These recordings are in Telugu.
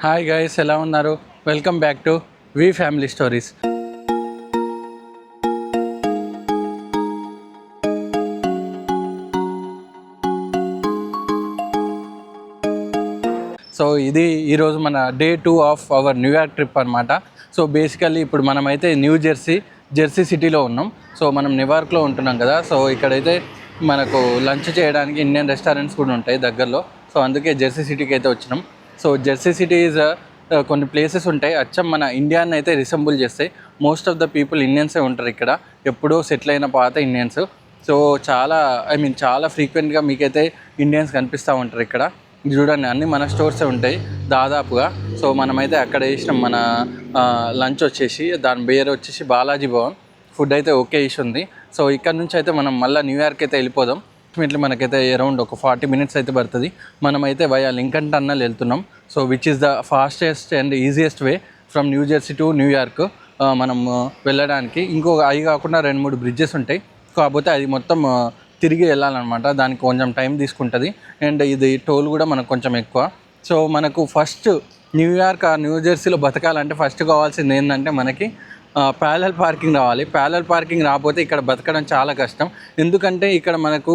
హాయ్ గైస్ ఎలా ఉన్నారు? Welcome back to V family stories so ఇది ఈరోజు మన day two of our New York trip అనమాట సో బేసికల్లీ ఇప్పుడు మనమైతే న్యూ జెర్సీ జెర్సీ సిటీలో ఉన్నాం. సో మనం న్యూయార్క్లో ఉంటున్నాం కదా. సో ఇక్కడైతే మనకు లంచ్ చేయడానికి ఇండియన్ రెస్టారెంట్స్ కూడా ఉంటాయి దగ్గరలో. సో అందుకే జెర్సీ సిటీకి అయితే వచ్చినాం. సో జెర్సీ సిటీ ఈజ్ కొన్ని ప్లేసెస్ ఉంటాయి. అచ్చం మన ఇండియాని అయితే రిసెంబుల్ చేస్తాయి. మోస్ట్ ఆఫ్ ద పీపుల్ ఇండియన్సే ఉంటారు ఇక్కడ. ఎప్పుడో సెటిల్ అయిన పాత ఇండియన్స్ సో చాలా ఐ మీన్ చాలా ఫ్రీక్వెంట్గా మీకైతే ఇండియన్స్ కనిపిస్తూ ఉంటారు ఇక్కడ. చూడండి అన్ని మన స్టోర్సే ఉంటాయి. దాదాపుగా. సో మనమైతే అక్కడ వేసినాం. మన లంచ్ వచ్చేసి దాని బేర్ వచ్చేసి బాలాజీ భవన్. ఫుడ్ అయితే ఓకే ఇష్యూ ఉంది. సో ఇక్కడ నుంచి అయితే మనం మళ్ళీ న్యూయార్క్ అయితే వెళ్ళిపోదాం. అప్రాక్సిమేట్లీ మనకైతే అరౌండ్ ఒక ఫార్టీ మినిట్స్ అయితే పడుతుంది. మనమైతే వయా లింకన్ టన్నల్ వెళ్తున్నాం. So which is the fastest and easiest way from New Jersey to New York మనం uh, వెళ్ళడానికి. ఇంకో అవి కాకుండా రెండు మూడు బ్రిడ్జెస్ ఉంటాయి. కాకపోతే అది మొత్తం uh, తిరిగి వెళ్ళాలన్నమాట. దానికి కొంచెం టైం తీసుకుంటుంది. అండ్ ఇది టోల్ కూడా మనకు కొంచెం ఎక్కువ. సో మనకు ఫస్ట్ న్యూయార్క్ ఆ న్యూ జెర్సీలో బతకాలంటే ఫస్ట్ కావాల్సింది ఏంటంటే మనకి uh, ప్యాలల్ పార్కింగ్ రావాలి. ప్యాలల్ పార్కింగ్ రాకపోతే ఇక్కడ బతకడం చాలా కష్టం. ఎందుకంటే ఇక్కడ మనకు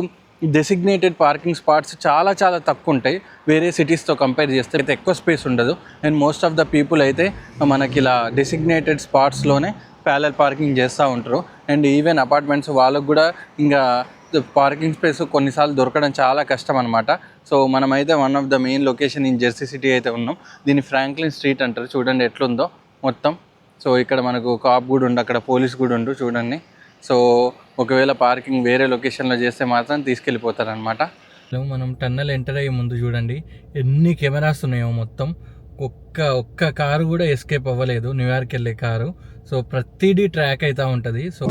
డెసిగ్నేటెడ్ పార్కింగ్ స్పాట్స్ చాలా చాలా తక్కువ ఉంటాయి వేరే సిటీస్తో కంపేర్ చేస్తే అయితే ఎక్కువ స్పేస్ ఉండదు. And most of the people అయితే మనకి ఇలా డెసిగ్నేటెడ్ స్పాట్స్లోనే ప్యారల్ పార్కింగ్ చేస్తూ ఉంటారు. అండ్ ఈవెన్ అపార్ట్మెంట్స్ వాళ్ళకు కూడా ఇంకా పార్కింగ్ స్పేస్ కొన్నిసార్లు దొరకడం చాలా కష్టం అనమాట సో మనమైతే one of the main location in Jersey city అయితే ఉన్నాం. దీన్ని ఫ్రాంక్లిన్ స్ట్రీట్ అంటారు. చూడండి ఎట్లుందో మొత్తం. సో ఇక్కడ మనకు కాప్ కూడా ఉండు అక్కడ పోలీస్ కూడా ఉండు చూడండి. సో ఒకవేళ పార్కింగ్ వేరే లొకేషన్లో చేస్తే మాత్రం తీసుకెళ్ళిపోతారనమాట. మనం టన్నెల్ ఎంటర్ అయ్యే ముందు చూడండి. ఎన్ని కెమెరాస్ ఉన్నాయో మొత్తం. ఒక్క ఒక్క కారు కూడా ఎస్కేప్ అవ్వలేదు. న్యూయార్క్ వెళ్ళే కారు. సో ప్రతిదీ ట్రాక్ అవుతూ ఉంటుంది. సో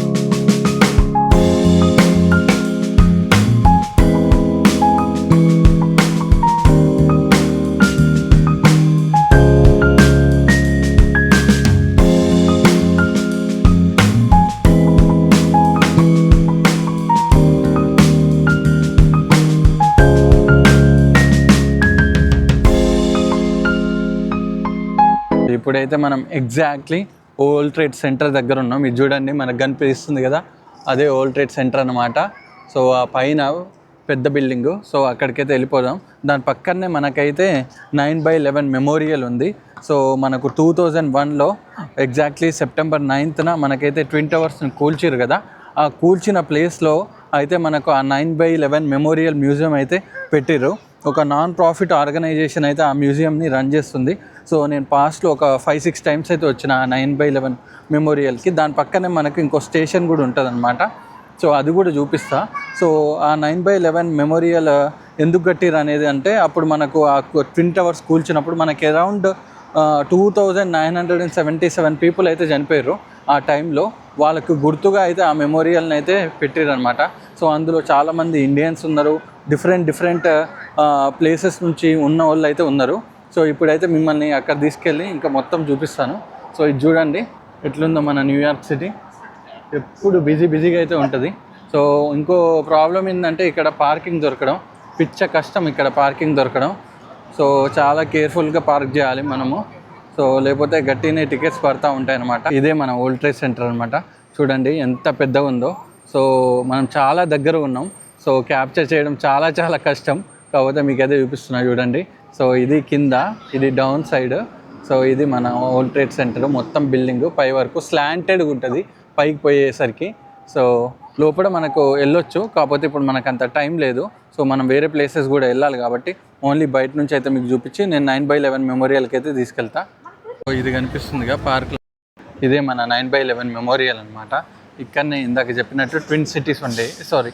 అయితే మనం ఎగ్జాక్ట్లీ ఓల్డ్ ట్రేడ్ సెంటర్ దగ్గర ఉన్నాం. ఇది చూడండి మనకు కనిపిస్తుంది కదా? అదే ఓల్డ్ ట్రేడ్ సెంటర్ అనమాట సో ఆ పైన పెద్ద బిల్డింగ్ సో అక్కడికైతే వెళ్ళిపోదాం. దాని పక్కనే మనకైతే నైన్ బై లెవెన్ మెమోరియల్ ఉంది. సో మనకు టూ థౌజండ్ వన్లో ఎగ్జాక్ట్లీ సెప్టెంబర్ నైన్త్న మనకైతే ట్విన్ టవర్స్ని కూల్చిరు కదా? ఆ కూల్చిన ప్లేస్లో అయితే మనకు ఆ nine by eleven memorial museum అయితే పెట్టిర్రు. ఒక నాన్ ప్రాఫిట్ ఆర్గనైజేషన్ అయితే ఆ మ్యూజియంని రన్ చేస్తుంది. సో నేను పాస్ట్లో ఒక ఫైవ్ సిక్స్ టైమ్స్ అయితే వచ్చిన ఆ నైన్ బై లెవెన్ మెమోరియల్కి దాని పక్కనే మనకు ఇంకో స్టేషన్ కూడా ఉంటుంది సో అది కూడా చూపిస్తా. సో ఆ నైన్ బై లెవెన్ మెమోరియల్ ఎందుకు కట్టిరు అనేది అంటే అప్పుడు మనకు ఆ ట్విన్ టవర్స్ కూల్చినప్పుడు మనకి around two thousand nine hundred and seventy seven people అయితే చనిపోయారు ఆ టైంలో వాళ్ళకు గుర్తుగా అయితే ఆ మెమోరియల్ని అయితే పెట్టారు సో అందులో చాలామంది ఇండియన్స్ ఉన్నారు. డిఫరెంట్ డిఫరెంట్ ప్లేసెస్ నుంచి ఉన్న వాళ్ళు అయితే ఉన్నారు. సో ఇప్పుడైతే మిమ్మల్ని అక్కడ తీసుకెళ్ళి ఇంకా మొత్తం చూపిస్తాను. సో ఇది చూడండి ఎట్లుందో మన న్యూయార్క్ సిటీ ఎప్పుడు బిజీ బిజీగా అయితే ఉంటుంది. సో ఇంకో ప్రాబ్లం ఏంటంటే ఇక్కడ పార్కింగ్ దొరకడం పిచ్చ కష్టం ఇక్కడ పార్కింగ్ దొరకడం. సో చాలా కేర్ఫుల్గా పార్క్ చేయాలి మనము. సో లేకపోతే గట్టినే టికెట్స్ పడతా ఉంటాయి అనమాట ఇదే మన ఓల్డ్ ట్రేడ్ సెంటర్ అనమాట చూడండి ఎంత పెద్దగా ఉందో సో మనం చాలా దగ్గర ఉన్నాం. సో క్యాప్చర్ చేయడం చాలా చాలా కష్టం. కాకపోతే మీకు అదే చూపిస్తున్నా చూడండి. సో ఇది కింద ఇది డౌన్ సైడ్. సో ఇది మన ఓల్డ్ ట్రేడ్ సెంటర్. మొత్తం బిల్డింగ్ పై వరకు స్లాంటెడ్ ఉంటుంది పైకి పోయేసరికి. సో లోపల మనకు వెళ్ళొచ్చు కాకపోతే ఇప్పుడు మనకు అంత టైం లేదు. సో మనం వేరే ప్లేసెస్ కూడా వెళ్ళాలి కాబట్టి ఓన్లీ బయట నుంచి అయితే మీకు చూపించి నేను నైన్ బై లెవెన్ మెమోరియల్కి అయితే తీసుకెళ్తా. సో ఇది కనిపిస్తుందిగా పార్క్ ఇదే మన నైన్ బై లెవెన్ మెమోరియల్ అనమాట ఇక్కడనే ఇందాక చెప్పినట్టు ట్విన్ సిటీస్ ఉండే సారీ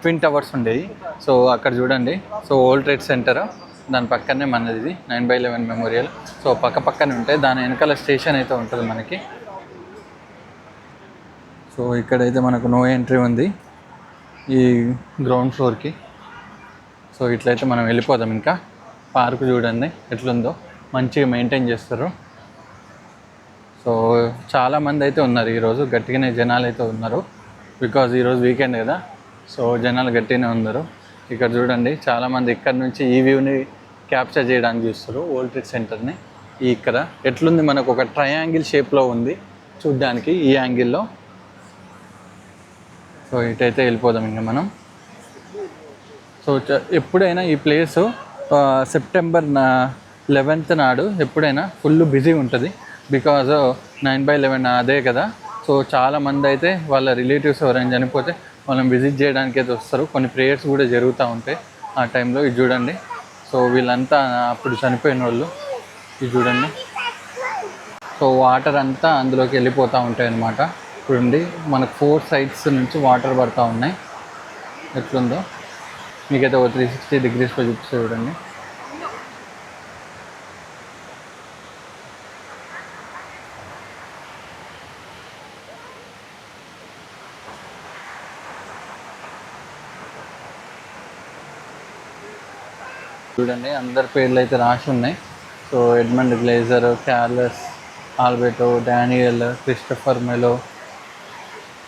ట్విన్ టవర్స్ ఉండేవి సో అక్కడ చూడండి. సో ఓల్డ్ ట్రేడ్ సెంటర్ దాని పక్కనే మనది ఇది nine by eleven memorial so పక్క పక్కనే ఉంటాయి దాని వెనకాల స్టేషన్ అయితే ఉంటుంది మనకి. సో ఇక్కడైతే మనకు నో ఎంట్రీ ఉంది ఈ గ్రౌండ్ ఫ్లోర్కి సో ఇట్లయితే మనం వెళ్ళిపోదాం ఇంకా. పార్క్ చూడండి ఎట్లుందో. మంచిగా మెయింటైన్ చేస్తారు. సో చాలామంది అయితే ఉన్నారు ఈరోజు గట్టిగానే జనాలు అయితే ఉన్నారు. బికాజ్ ఈరోజు వీకెండ్ కదా. సో జనాలు గట్టినే ఉన్నారు. ఇక్కడ చూడండి చాలామంది ఇక్కడ నుంచి ఈ వ్యూని క్యాప్చర్ చేయడానికి చూస్తారు ఓల్డ్ ట్రేడ్ సెంటర్ని ఇక్కడ ఎట్లుంది మనకు ఒక ట్రయాంగిల్ షేప్లో ఉంది చూడ్డానికి ఈ యాంగిల్లో సో ఇటైతే వెళ్ళిపోదాం ఇంకా మనం. సో ఎప్పుడైనా ఈ ప్లేస్ సెప్టెంబర్ నా లెవెన్త్ నాడు ఎప్పుడైనా ఫుల్ బిజీ ఉంటుంది. బికాజ్ నైన్ బై లెవెన్ అదే కదా. సో చాలా మంది అయితే వాళ్ళ రిలేటివ్స్ ఎవరైనా చనిపోతే వాళ్ళని విజిట్ చేయడానికి అయితే వస్తారు. కొన్ని ప్రేయర్స్ కూడా జరుగుతూ ఉంటాయి ఆ టైంలో ఇది చూడండి. సో వీళ్ళంతా అప్పుడు చనిపోయిన వాళ్ళు. ఇది చూడండి. సో వాటర్ అంతా అందులోకి వెళ్ళిపోతూ ఉంటాయి అన్నమాట. చూడండి. మనకు ఫోర్ సైడ్స్ నుంచి వాటర్ పడతా ఉన్నాయి. ఎట్లుందో. మీకైతే ఒక త్రీ సిక్స్టీ డిగ్రీస్లో చూపిస్తే చూడండి. చూడండి అందరి పేర్లు అయితే రాసి ఉన్నాయి. So Edmund Glazer Carlos Alberto Daniel Christopher Mello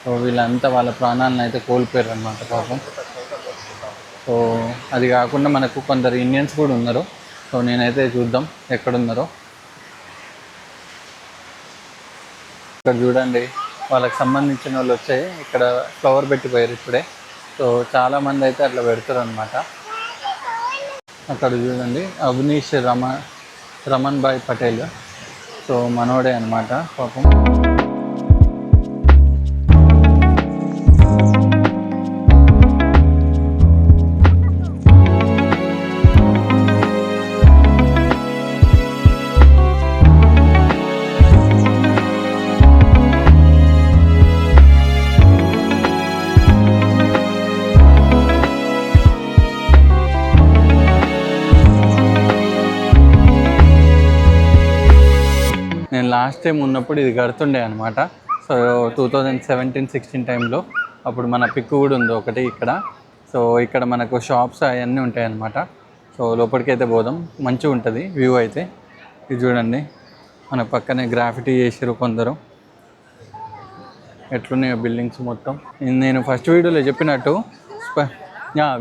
so వీళ్ళంతా వాళ్ళ ప్రాణాలను అయితే కోల్పోయారు అనమాట పాపం. సో అది కాకుండా మనకు కొందరు ఇండియన్స్ కూడా ఉన్నారు. సో నేనైతే చూద్దాం ఎక్కడున్నారో. ఇక్కడ చూడండి వాళ్ళకి సంబంధించిన వాళ్ళు వచ్చాయి. ఇక్కడ ఫ్లవర్ పెట్టిపోయారు ఇప్పుడే. సో చాలామంది అయితే అట్లా పెడతారు అనమాట అక్కడ చూడండి. అవినీష్ రమ రమణ్ భాయ్ పటేల్. సో మనోడే అనమాట పాపం. లాస్ట్ టైం ఉన్నప్పుడు ఇది కడుతుండే అనమాట so two thousand seventeen sixteen టైంలో అప్పుడు మన పిక్ కూడా ఉంది ఒకటి ఇక్కడ. సో ఇక్కడ మనకు షాప్స్ అవన్నీ ఉంటాయి అనమాట సో లోపలికి అయితే పోదాం. మంచిగా ఉంటుంది వ్యూ అయితే. ఇది చూడండి. మన పక్కనే గ్రాఫిటీ చేసారు కొందరు. ఎట్లున్నాయో బిల్డింగ్స్ మొత్తం. నేను ఫస్ట్ వీడియోలో చెప్పినట్టు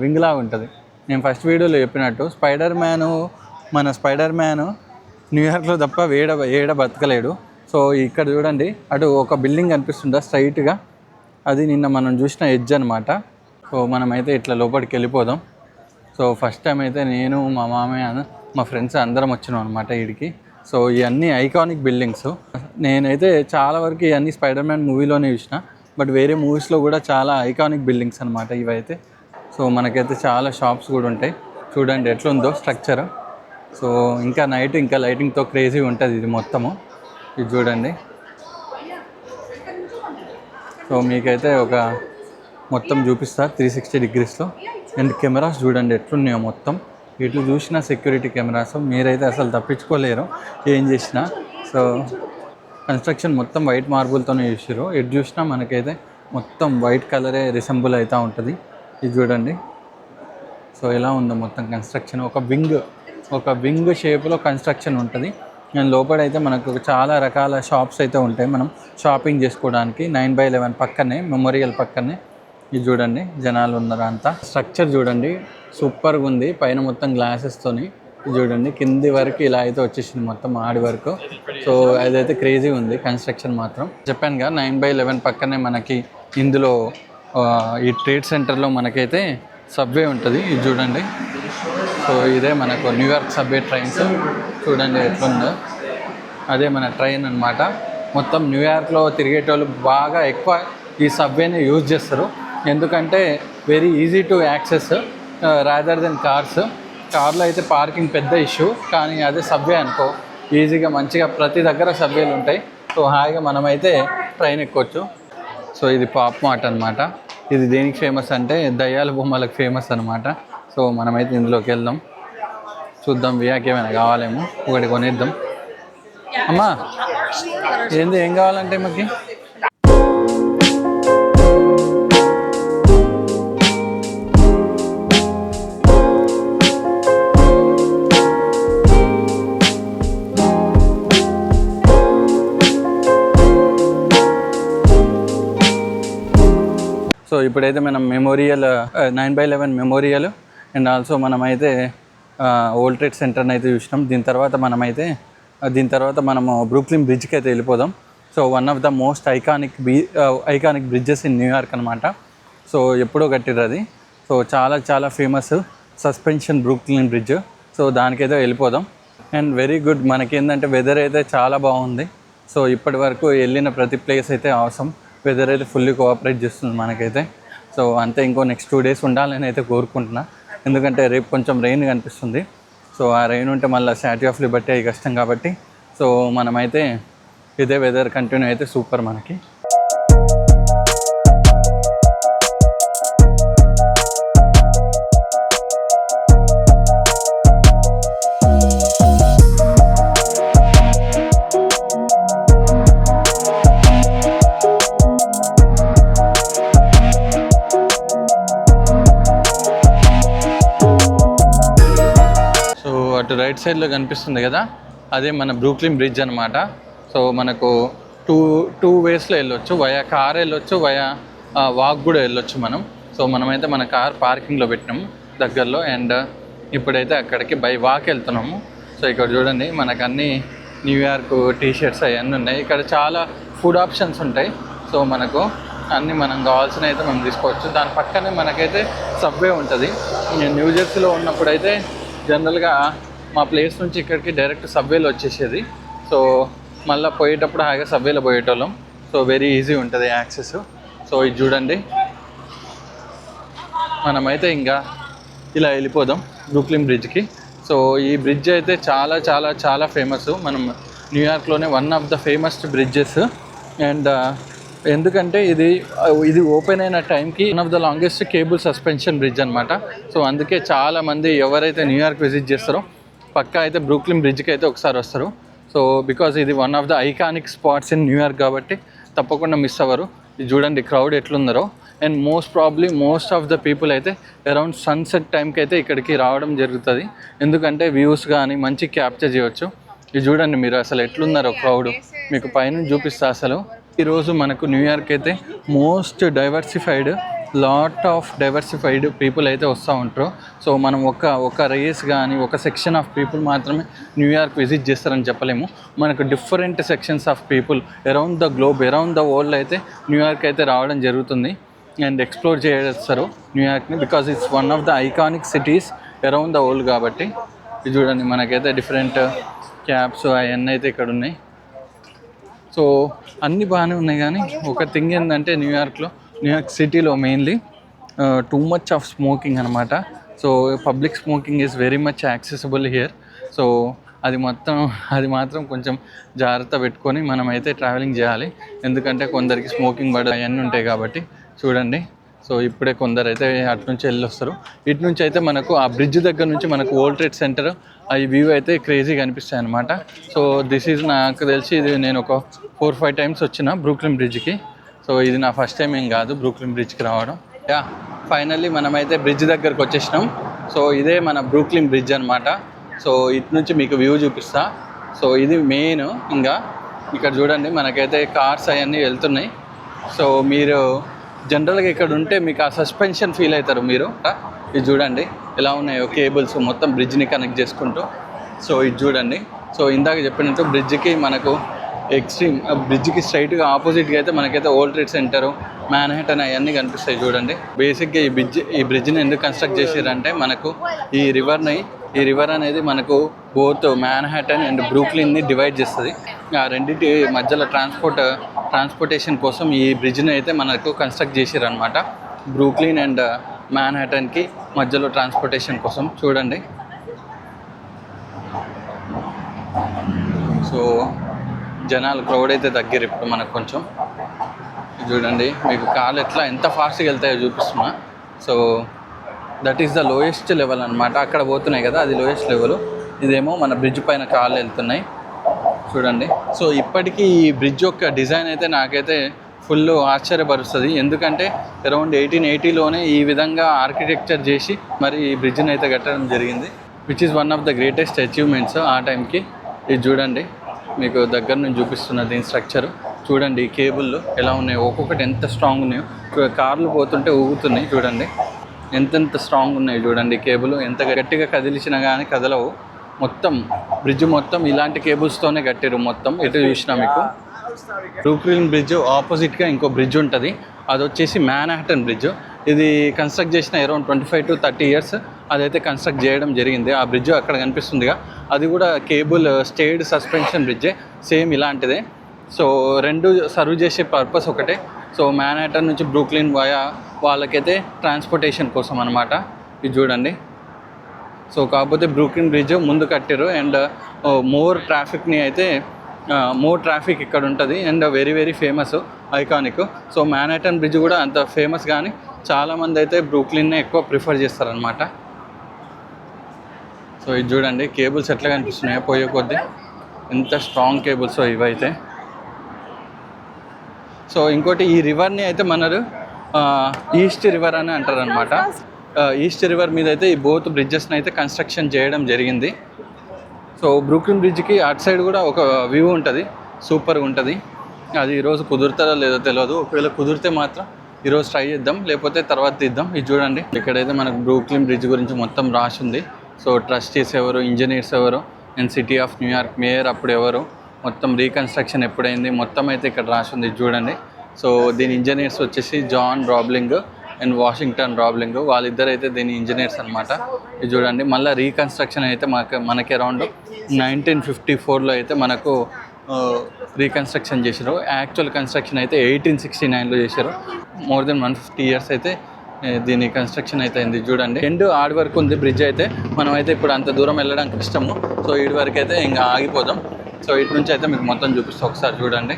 వింగ్లా ఉంటుంది. నేను ఫస్ట్ వీడియోలో చెప్పినట్టు స్పైడర్ మ్యాను మన స్పైడర్ మ్యాను న్యూయార్క్లో తప్ప వేడ ఏడ బతకలేడు. సో ఇక్కడ చూడండి అటు ఒక బిల్డింగ్ కనిపిస్తుందా స్ట్రైట్గా? అది నిన్న మనం చూసిన ఎడ్జ్ అనమాట సో మనమైతే ఇట్లా లోపలికి వెళ్ళిపోదాం. సో ఫస్ట్ టైం అయితే నేను మా మామయ్య మా ఫ్రెండ్స్ అందరం వచ్చినాం అనమాట వీడికి సో ఇవన్నీ ఐకానిక్ బిల్డింగ్స్. నేనైతే చాలా వరకు ఇవన్నీ స్పైడర్ మ్యాన్ మూవీలోనే చూసిన. బట్ వేరే మూవీస్లో కూడా చాలా ఐకానిక్ బిల్డింగ్స్ అనమాట ఇవైతే. సో మనకైతే చాలా షాప్స్ కూడా ఉంటాయి. చూడండి ఎట్లుందో స్ట్రక్చర్. సో ఇంకా నైట్ ఇంకా లైటింగ్తో క్రేజీ ఉంటుంది ఇది మొత్తము. ఇది చూడండి. సో మీకైతే ఒక మొత్తం చూపిస్తా త్రీ సిక్స్టీ డిగ్రీస్లో అండ్ కెమెరాస్ చూడండి ఎట్లున్నాయో మొత్తం. ఇట్లు చూసిన సెక్యూరిటీ కెమెరాస్. మీరైతే అసలు తప్పించుకోలేరు ఏం చేసినా. సో కన్స్ట్రక్షన్ మొత్తం వైట్ మార్బుల్తోనే చేసారు ఎటు చూసినా మనకైతే మొత్తం వైట్ కలరే రిసెంబుల్ అవుతూ ఉంటుంది. ఇది చూడండి. సో ఎలా ఉందో మొత్తం కన్స్ట్రక్షన్ ఒక వింగ్ ఒక వింగ్ షేప్లో కన్స్ట్రక్షన్ ఉంటుంది. అండ్ లోపలైతే మనకు చాలా రకాల షాప్స్ అయితే ఉంటాయి. మనం షాపింగ్ చేసుకోవడానికి నైన్ బై లెవెన్ పక్కనే మెమోరియల్ పక్కనే. ఇది చూడండి జనాలు ఉన్నారు అంతా? స్ట్రక్చర్ చూడండి సూపర్గా ఉంది. పైన మొత్తం గ్లాసెస్తోని ఇది చూడండి కింది వరకు ఇలా అయితే వచ్చేసింది మొత్తం ఆడి వరకు. సో అదైతే క్రేజీ ఉంది కన్స్ట్రక్షన్ మాత్రం. చెప్పాను కదా నైన్ బై లెవెన్ పక్కనే మనకి ఇందులో ఈ ట్రేడ్ సెంటర్లో మనకైతే సబ్వే ఉంటుంది. ఇది చూడండి. సో ఇదే మనకు న్యూయార్క్ సబ్వే ట్రైన్స్ చూడండి ఎట్లుందో. అదే మన ట్రైన్ అన్నమాట. మొత్తం న్యూయార్క్లో తిరిగేటోళ్ళు బాగా ఎక్కువ ఈ సబ్వేని యూజ్ చేస్తారు. ఎందుకంటే very easy to access rather than cars కార్లో అయితే పార్కింగ్ పెద్ద ఇష్యూ కానీ అదే సబ్వే అనుకో. ఈజీగా మంచిగా ప్రతి దగ్గర సబ్వేలు ఉంటాయి. సో హాయిగా మనమైతే ట్రైన్ ఎక్కొచ్చు. సో ఇది పాప్ మార్ట్ అనమాట ఇది దేనికి ఫేమస్ అంటే దయ్యాల బొమ్మలకు ఫేమస్ అనమాట సో మనమైతే ఇందులోకి వెళ్దాం. చూద్దాం వియాకి ఏమైనా కావాలేమో. ఒకటి కొనేద్దాం. అమ్మా ఏంది ఏం కావాలంటే మాకి? సో ఇప్పుడైతే మనం memorial nine by eleven memorial and also మనమైతే ఓల్డ్ ట్రేడ్ సెంటర్ని అయితే చూసినాం. దీని తర్వాత మనమైతే దీని తర్వాత మనము బ్రూక్లిన్ బ్రిడ్జ్కి అయితే వెళ్ళిపోదాం. So one of the most iconic be iconic bridges in New York అనమాట సో ఎప్పుడో కట్టిర్రు అది. సో చాలా చాలా famous suspension Brooklyn bridge so దానికైతే వెళ్ళిపోదాం. అండ్ వెరీ గుడ్ మనకేంటంటే వెదర్ అయితే చాలా బాగుంది. సో ఇప్పటి వరకు వెళ్ళిన ప్రతి ప్లేస్ అయితే అవసరం వెదర్ అయితే ఫుల్లీ కోఆపరేట్ చేస్తుంది మనకైతే. సో అంతే ఇంకో నెక్స్ట్ టూ డేస్ ఉండాలని అయితే కోరుకుంటున్నా. ఎందుకంటే రేపు కొంచెం రెయిన్ కనిపిస్తుంది. సో ఆ రెయిన్ ఉంటే మళ్ళీ స్టాట్యూ ఆఫ్ లిబర్టీ అయ్యి కష్టం కాబట్టి. సో మనమైతే ఇదే వెదర్ కంటిన్యూ అయితే సూపర్ మనకి. సైడ్లో కనిపిస్తుంది కదా అదే మన బ్రూక్లిన్ బ్రిడ్జ్ అనమాట సో మనకు టూ టూ వేస్లో వెళ్ళొచ్చు. వయా కార్ వెళ్ళొచ్చు వయా వాక్ కూడా వెళ్ళొచ్చు మనం. సో మనమైతే మన కార్ పార్కింగ్లో పెట్టినాము దగ్గరలో. అండ్ ఇప్పుడైతే అక్కడికి బై వాక్ వెళ్తున్నాము. సో ఇక్కడ చూడండి మనకు అన్ని న్యూయార్క్ టీ షర్ట్స్ అవన్నీ ఉన్నాయి. ఇక్కడ చాలా ఫుడ్ ఆప్షన్స్ ఉంటాయి. సో మనకు అన్ని మనం కావాల్సిన అయితే మనం తీసుకోవచ్చు. దాని పక్కనే మనకైతే సబ్వే ఉంటుంది. నేను న్యూ జెర్సీలో ఉన్నప్పుడు అయితే జనరల్గా మా ప్లేస్ నుంచి ఇక్కడికి డైరెక్ట్ సబ్వేలో వచ్చేసేది. సో మళ్ళీ పోయేటప్పుడు హాయిగా సబ్వేలో పోయేటోళ్ళం. సో వెరీ ఈజీ ఉంటుంది యాక్సెస్ సో ఇది చూడండి. మనమైతే ఇంకా ఇలా వెళ్ళిపోదాం బ్రూక్లిన్ బ్రిడ్జ్కి సో ఈ బ్రిడ్జ్ అయితే చాలా చాలా చాలా ఫేమస్ మనం న్యూయార్క్లోనే one of the famous bridges and ఎందుకంటే ఇది ఇది ఓపెన్ అయిన టైంకి one of the longest cable suspension bridge అనమాట సో అందుకే చాలా మంది ఎవరైతే న్యూయార్క్ విజిట్ చేస్తారో పక్కా అయితే బ్రూక్లిన్ బ్రిడ్జ్కి అయితే ఒకసారి వస్తారు. సో బికాజ్ ఇది one of the iconic spots in New York కాబట్టి తప్పకుండా మిస్ అవ్వరు. ఇది చూడండి crowd ఎట్లుందరో. And most probably most of the people అయితే అరౌండ్ సన్సెట్ టైంకి అయితే ఇక్కడికి రావడం జరుగుతుంది. ఎందుకంటే వ్యూస్ కానీ మంచి క్యాప్చర్ చేయవచ్చు ఇది చూడండి మీరు అసలు ఎట్లున్నారో క్రౌడ్ మీకు పైన చూపిస్తా అసలు. ఈరోజు మనకు న్యూయార్క్ అయితే most diversified lot of diversified people అయితే వస్తూ ఉంటారు. సో మనం ఒక ఒక రేస్ కానీ ఒక సెక్షన్ ఆఫ్ పీపుల్ మాత్రమే న్యూయార్క్ విజిట్ చేస్తారని చెప్పలేము. మనకు different sections of people around the globe around the world అయితే న్యూయార్క్ అయితే రావడం జరుగుతుంది. అండ్ ఎక్స్ప్లోర్ చేస్తారు న్యూయార్క్ని because it's one of the iconic cities around the world కాబట్టి. ఇది చూడండి మనకైతే డిఫరెంట్ క్యాబ్స్ అవన్నీ అయితే ఇక్కడ ఉన్నాయి. సో అన్నీ బాగానే ఉన్నాయి కానీ ఒక థింగ్ ఏంటంటే న్యూయార్క్లో న్యూయార్క్ సిటీలో mainly too much of smoking అనమాట so public smoking is very much accessible here so అది మొత్తం అది మాత్రం కొంచెం జాగ్రత్త పెట్టుకొని మనం అయితే ట్రావెలింగ్ చేయాలి. ఎందుకంటే కొందరికి స్మోకింగ్ బడ్ అవన్నీ ఉంటాయి కాబట్టి చూడండి. సో ఇప్పుడే కొందరు అయితే అటు నుంచి వెళ్ళి వస్తారు ఇటు నుంచి అయితే మనకు ఆ బ్రిడ్జ్ దగ్గర నుంచి మనకు వరల్డ్ ట్రేడ్ సెంటర్ ఈ వ్యూ అయితే క్రేజీగా అనిపిస్తాయి అనమాట సో దిస్ ఈజ్ నాకు తెలిసి ఇది నేను ఒక ఫోర్ ఫైవ్ టైమ్స్ వచ్చిన బ్రూక్లిన్ బ్రిడ్జ్కి సో ఇది నా ఫస్ట్ టైం ఏం కాదు బ్రూక్లిన్ బ్రిడ్జ్కి రావడం. యా ఫైనల్లీ మనమైతే బ్రిడ్జ్ దగ్గరకు వచ్చేసినాం. సో ఇదే మన బ్రూక్లిన్ బ్రిడ్జ్ అనమాట సో ఇటు నుంచి మీకు వ్యూ చూపిస్తా. సో ఇది మెయిన్ ఇంకా ఇక్కడ చూడండి మనకైతే కార్స్ అవన్నీ వెళ్తున్నాయి. సో మీరు జనరల్గా ఇక్కడ ఉంటే మీకు ఆ సస్పెన్షన్ ఫీల్ అవుతారు మీరు. Ah, ఇది చూడండి ఎలా ఉన్నాయో కేబుల్స్ మొత్తం బ్రిడ్జ్ని కనెక్ట్ చేసుకుంటూ. సో ఇది చూడండి. సో ఇందాక చెప్పినట్టు బ్రిడ్జ్కి మనకు ఎక్స్ట్రీమ్ బ్రిడ్జ్కి స్ట్రైట్గా ఆపోజిట్గా అయితే మనకైతే ఓల్డ్ ట్రేడ్ సెంటర్ మ్యాన్హెటన్ అవన్నీ కనిపిస్తాయి చూడండి. బేసిక్గా ఈ బ్రిడ్జ్ ఈ బ్రిడ్జ్ని ఎందుకు కన్స్ట్రక్ట్ చేసారంటే మనకు ఈ రివర్ని ఈ రివర్ అనేది మనకు బోత్ మ్యాన్హాటన్ అండ్ బ్రూక్లిన్ని డివైడ్ చేస్తుంది. ఆ రెండింటి మధ్యలో ట్రాన్స్పోర్ట్ ట్రాన్స్పోర్టేషన్ కోసం ఈ బ్రిడ్జ్ని అయితే మనకు కన్స్ట్రక్ట్ చేసారనమాట బ్రూక్లిన్ అండ్ మ్యాన్హాటన్కి మధ్యలో ట్రాన్స్పోర్టేషన్ కోసం చూడండి. సో జనాలు క్రౌడ్ అయితే తగ్గిరు ఇప్పుడు మనకు కొంచెం. చూడండి మీకు కాలు ఎట్లా ఎంత ఫాస్ట్గా వెళ్తాయో చూపిస్తున్నా. So that is the lowest level అనమాట అక్కడ పోతున్నాయి కదా అది లోయెస్ట్ లెవెల్ ఇదేమో మన బ్రిడ్జ్ పైన కాళ్ళు వెళ్తున్నాయి. చూడండి. సో ఇప్పటికీ ఈ బ్రిడ్జ్ యొక్క డిజైన్ అయితే నాకైతే ఫుల్ ఆశ్చర్యపరుస్తుంది. ఎందుకంటే అరౌండ్ ఎయిటీన్ ఎయిటీలోనే ఈ విధంగా ఆర్కిటెక్చర్ చేసి మరి ఈ బ్రిడ్జ్ని అయితే కట్టడం జరిగింది. Which is one of the greatest achievements ఆ టైంకి ఇది చూడండి. మీకు దగ్గర నుంచి చూపిస్తున్న దీని స్ట్రక్చర్ చూడండి ఈ కేబుల్ ఎలా ఉన్నాయో. ఒక్కొక్కటి ఎంత స్ట్రాంగ్ ఉన్నాయో. కార్లు పోతుంటే ఊగుతున్నాయి చూడండి. ఎంతెంత స్ట్రాంగ్ ఉన్నాయి చూడండి కేబుల్ ఎంత గట్టిగా కదిలిచినా కానీ కదలవు. మొత్తం బ్రిడ్జ్ మొత్తం ఇలాంటి కేబుల్స్తోనే కట్టారు మొత్తం. ఎటు చూసినా మీకు. రూక్రీన్ బ్రిడ్జ్ ఆపోజిట్గా ఇంకో బ్రిడ్జ్ ఉంటుంది. అది వచ్చేసి మ్యాన్హాటన్ బ్రిడ్జ్ ఇది కన్స్ట్రక్ట్ చేసిన around twenty five to thirty years అదైతే కన్స్ట్రక్ట్ చేయడం జరిగింది. ఆ బ్రిడ్జ్ అక్కడ కనిపిస్తుందిగా. అది కూడా కేబుల్ స్టేడ్ సస్పెన్షన్ బ్రిడ్జే సేమ్ ఇలాంటిదే. సో రెండు సర్వ్ చేసే పర్పస్ ఒకటే. సో మ్యాన్హాటన్ నుంచి బ్రూక్లిన్ వయా వాళ్ళకైతే ట్రాన్స్పోర్టేషన్ కోసం అనమాట ఇది చూడండి. సో కాకపోతే బ్రూక్లిన్ బ్రిడ్జ్ ముందు కట్టారు అండ్ మోర్ ట్రాఫిక్ని అయితే uh, మోర్ ట్రాఫిక్ ఇక్కడ ఉంటుంది. And very very famous iconic so Manhattan bridge కూడా అంత ఫేమస్ కానీ చాలామంది అయితే బ్రూక్లిన్నే ఎక్కువ ప్రిఫర్ చేస్తారనమాట సో ఇది చూడండి కేబుల్స్ ఎట్లా కనిపిస్తున్నాయో పోయే కొద్దీ. ఎంత స్ట్రాంగ్ కేబుల్స్ ఇవైతే. సో ఇంకోటి ఈ రివర్ని అయితే మనరు ఈస్ట్ రివర్ అని అంటారనమాట ఈస్ట్ రివర్ మీద అయితే ఈ బోత్ బ్రిడ్జెస్ని అయితే కన్స్ట్రక్షన్ చేయడం జరిగింది. సో బ్రూక్లిన్ బ్రిడ్జ్కి అటు సైడ్ కూడా ఒక వ్యూ ఉంటుంది. సూపర్గా ఉంటుంది. అది ఈరోజు కుదురుతుందో లేదో తెలియదు ఒకవేళ కుదిరితే మాత్రం ఈరోజు ట్రై చేద్దాం లేకపోతే తర్వాత తీద్దాం. ఇది చూడండి. ఇక్కడైతే మనకు బ్రూక్లిన్ బ్రిడ్జ్ గురించి మొత్తం రాసి ఉంది. సో ట్రస్టీస్ ఎవరు ఇంజనీర్స్ ఎవరు and city of New York mayor అప్పుడు ఎవరు మొత్తం రీకన్స్ట్రక్షన్ ఎప్పుడైంది మొత్తం అయితే ఇక్కడ రాసి ఉంది. ఇది చూడండి. సో దీని ఇంజనీర్స్ వచ్చేసి John Roebling and Washington Roebling వాళ్ళిద్దరు అయితే దీని ఇంజనీర్స్ అనమాట ఇది చూడండి. మళ్ళీ రీకన్స్ట్రక్షన్ అయితే మాకు మనకి అరౌండ్ నైన్టీన్ ఫిఫ్టీ ఫోర్లో అయితే మనకు రీకన్స్ట్రక్షన్ చేశారు. యాక్చువల్ కన్స్ట్రక్షన్ అయితే ఎయిటీన్ సిక్స్టీ నైన్లో చేశారు. More than one fifty years అయితే దీని కన్స్ట్రక్షన్ అయితే అయింది చూడండి. ఎండ్ ఆడి వరకు ఉంది బ్రిడ్జ్ అయితే. మనం అయితే ఇప్పుడు అంత దూరం వెళ్ళడం కష్టము. సో ఇటు వరకు అయితే ఇంకా ఆగిపోదాం. సో ఇటు నుంచి అయితే మీకు మొత్తం చూపిస్తాం ఒకసారి చూడండి.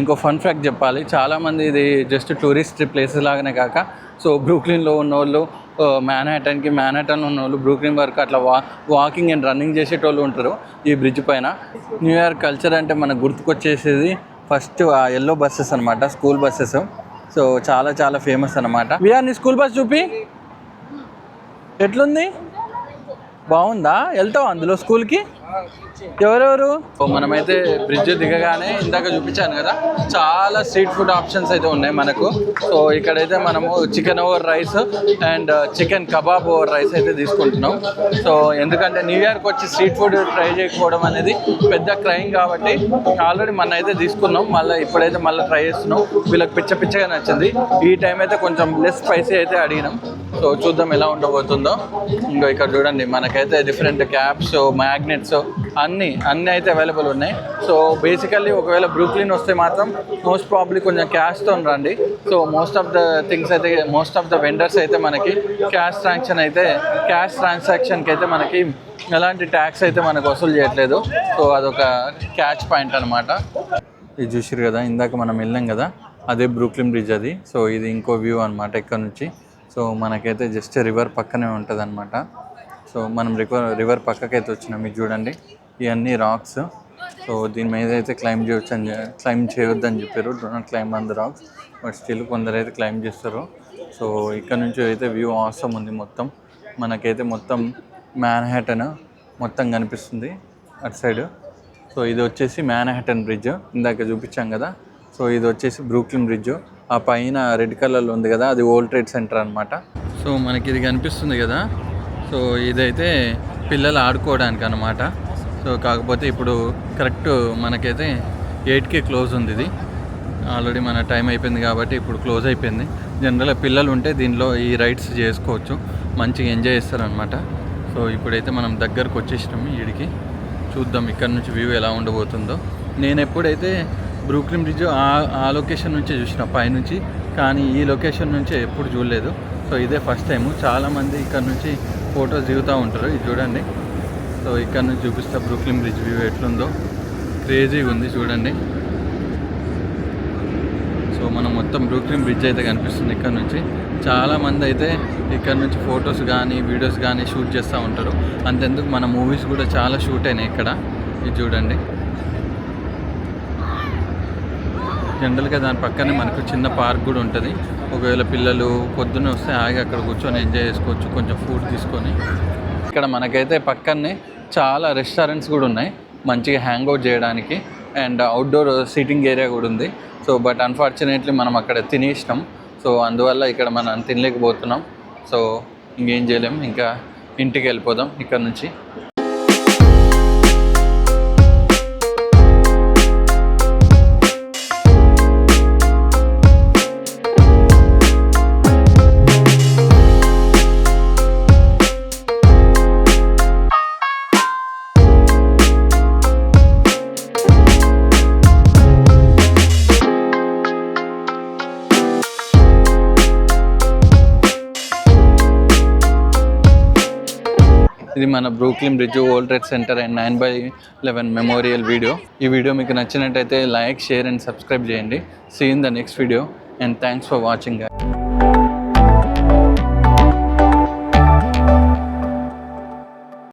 ఇంకో ఫన్ ఫ్యాక్ట్ చెప్పాలి. చాలామంది ఇది జస్ట్ టూరిస్ట్ ప్లేసెస్ లాగానే కాక సో బ్రూక్లిన్లో ఉన్న వాళ్ళు మ్యాన్హాటన్కి మ్యాన్హాటన్ ఉన్న వాళ్ళు బ్రూక్లిన్ వరకు అట్లా వా వాకింగ్ అండ్ రన్నింగ్ చేసేటోళ్ళు ఉంటారు ఈ బ్రిడ్జ్ పైన. న్యూయార్క్ కల్చర్ అంటే మనకు గుర్తుకొచ్చేసేది ఫస్ట్ ఆ ఎల్లో బస్సెస్ అనమాట స్కూల్ బస్సెస్ సో చాలా చాలా ఫేమస్ అనమాట విఆర్ నీ స్కూల్ బస్ చూపి. ఎట్లుంది? బాగుందా? వెళ్తావా అందులో స్కూల్కి ఎవరెవరు? మనమైతే బ్రిడ్జ్ దిగగానే ఇందాక చూపించాను కదా చాలా స్ట్రీట్ ఫుడ్ ఆప్షన్స్ అయితే ఉన్నాయి మనకు. సో ఇక్కడైతే మనము chicken over rice and chicken kebab over rice అయితే తీసుకుంటున్నాం. సో ఎందుకంటే న్యూ ఇయర్కి వచ్చి స్ట్రీట్ ఫుడ్ ట్రై చేయకపోవడం అనేది పెద్ద క్రైమ్ కాబట్టి ఆల్రెడీ మన అయితే తీసుకున్నాం. మళ్ళీ ఇప్పుడైతే మళ్ళీ ట్రై చేస్తున్నాం. వీళ్ళకి పిచ్చ పిచ్చగా నచ్చింది. ఈ టైం అయితే కొంచెం లెస్ స్పైసీ అయితే అడిగినాం. సో చూద్దాం ఎలా ఉండబోతుందో. ఇంకా ఇక్కడ చూడండి మనకైతే డిఫరెంట్ క్యాప్స్ మ్యాగ్నెట్స్ అన్నీ అన్నీ అయితే అవైలబుల్ ఉన్నాయి. సో బేసికల్లీ ఒకవేళ బ్రూక్లిన్ వస్తే మాత్రం మోస్ట్ ప్రాబ్లీ కొంచెం క్యాష్తో రండి. So most of the things అయితే మోస్ట్ ఆఫ్ ద వెండర్స్ అయితే మనకి క్యాష్ ట్రాన్సాక్షన్ అయితే క్యాష్ ట్రాన్సాక్షన్కి అయితే మనకి ఎలాంటి ట్యాక్స్ అయితే మనకు వసూలు చేయట్లేదు. సో అదొక క్యాచ్ పాయింట్ అనమాట ఇది చూసిరు కదా ఇందాక మనం వెళ్ళాం కదా అదే బ్రూక్లిన్ బ్రిడ్జ్ అది. సో ఇది ఇంకో వ్యూ అనమాట ఇక్కడ నుంచి. సో మనకైతే జస్ట్ రివర్ పక్కనే ఉంటుంది అనమాట సో మనం రివర్ రివర్ పక్కకైతే వచ్చినాం. ఇది చూడండి. ఇవన్నీ రాక్స్ సో దీని మీద అయితే క్లైమ్ చేయొచ్చు అని క్లైమ్ చేయొద్దని చెప్పారు. Do not climb on the rocks but still కొందరు అయితే క్లైమ్ చేస్తారు. సో ఇక్కడ నుంచి అయితే వ్యూ ఆసం ఉంది మొత్తం. మనకైతే మొత్తం మ్యాన్హాటన్ మొత్తం కనిపిస్తుంది అటు సైడ్. సో ఇది వచ్చేసి మ్యాన్హాటన్ బ్రిడ్జ్ ఇందాక చూపించాం కదా. సో ఇది వచ్చేసి బ్రూక్లిన్ బ్రిడ్జ్ ఆ పైన రెడ్ కలర్లో ఉంది కదా. అది ఓల్డ్ ట్రేడ్ సెంటర్ అనమాట సో మనకి ఇది కనిపిస్తుంది కదా. సో ఇదైతే పిల్లలు ఆడుకోవడానికి అనమాట సో కాకపోతే ఇప్పుడు కరెక్ట్ మనకైతే ఎయిట్కి క్లోజ్ ఉంది ఇది. ఆల్రెడీ మన టైం అయిపోయింది కాబట్టి ఇప్పుడు క్లోజ్ అయిపోయింది. జనరల్గా పిల్లలు ఉంటే దీనిలో ఈ రైడ్స్ చేసుకోవచ్చు. మంచిగా ఎంజాయ్ చేస్తారనమాట సో ఇప్పుడైతే మనం దగ్గరకు వచ్చేసినాము వీడికి చూద్దాం ఇక్కడ నుంచి వ్యూ ఎలా ఉండబోతుందో. నేను ఎప్పుడైతే బ్రూక్లిన్ బ్రిడ్జ్ ఆ ఆ లొకేషన్ నుంచే చూసిన పైనుంచి. కానీ ఈ లొకేషన్ నుంచి ఎప్పుడు చూడలేదు. సో ఇదే ఫస్ట్ టైం చాలామంది ఇక్కడ నుంచి ఫొటోస్ దిగుతూ ఉంటారు. ఇది చూడండి. సో ఇక్కడ నుంచి చూపిస్తా బ్రూక్లిన్ బ్రిడ్జ్ వ్యూ ఎట్లుందో. క్రేజీగా ఉంది చూడండి. సో మనం మొత్తం బ్రూక్లిన్ బ్రిడ్జ్ అయితే కనిపిస్తుంది ఇక్కడ నుంచి. చాలా మంది అయితే ఇక్కడ నుంచి ఫొటోస్ కానీ వీడియోస్ కానీ షూట్ చేస్తూ ఉంటారు. అంతెందుకు మన మూవీస్ కూడా చాలా షూట్ అయినాయి ఇక్కడ. ఇది చూడండి. జనరల్గా దాని పక్కనే మనకు చిన్న పార్క్ కూడా ఉంటుంది. ఒకవేళ పిల్లలు పొద్దున్న వస్తే ఆగి అక్కడ కూర్చొని ఎంజాయ్ చేసుకోవచ్చు. కొంచెం ఫుడ్ తీసుకొని. ఇక్కడ మనకైతే పక్కనే చాలా రెస్టారెంట్స్ కూడా ఉన్నాయి. మంచిగా హ్యాంగ్ అవుట్ చేయడానికి అండ్ అవుట్డోర్ సీటింగ్ ఏరియా కూడా ఉంది. సో బట్ అన్ఫార్చునేట్లీ మనం అక్కడ తినేసినాం. సో అందువల్ల ఇక్కడ మనం తినలేకపోతున్నాం. సో ఇంకేం చేయలేం. ఇంకా ఇంటికి వెళ్ళిపోదాం. ఇక్కడ నుంచి మన Brooklyn bridge World Trade Center and nine by eleven memorial video ఈ వీడియో మీకు నచ్చినట్టయితే లైక్ షేర్ అండ్ సబ్స్క్రైబ్ చేయండి. See in the next video and thanks for watching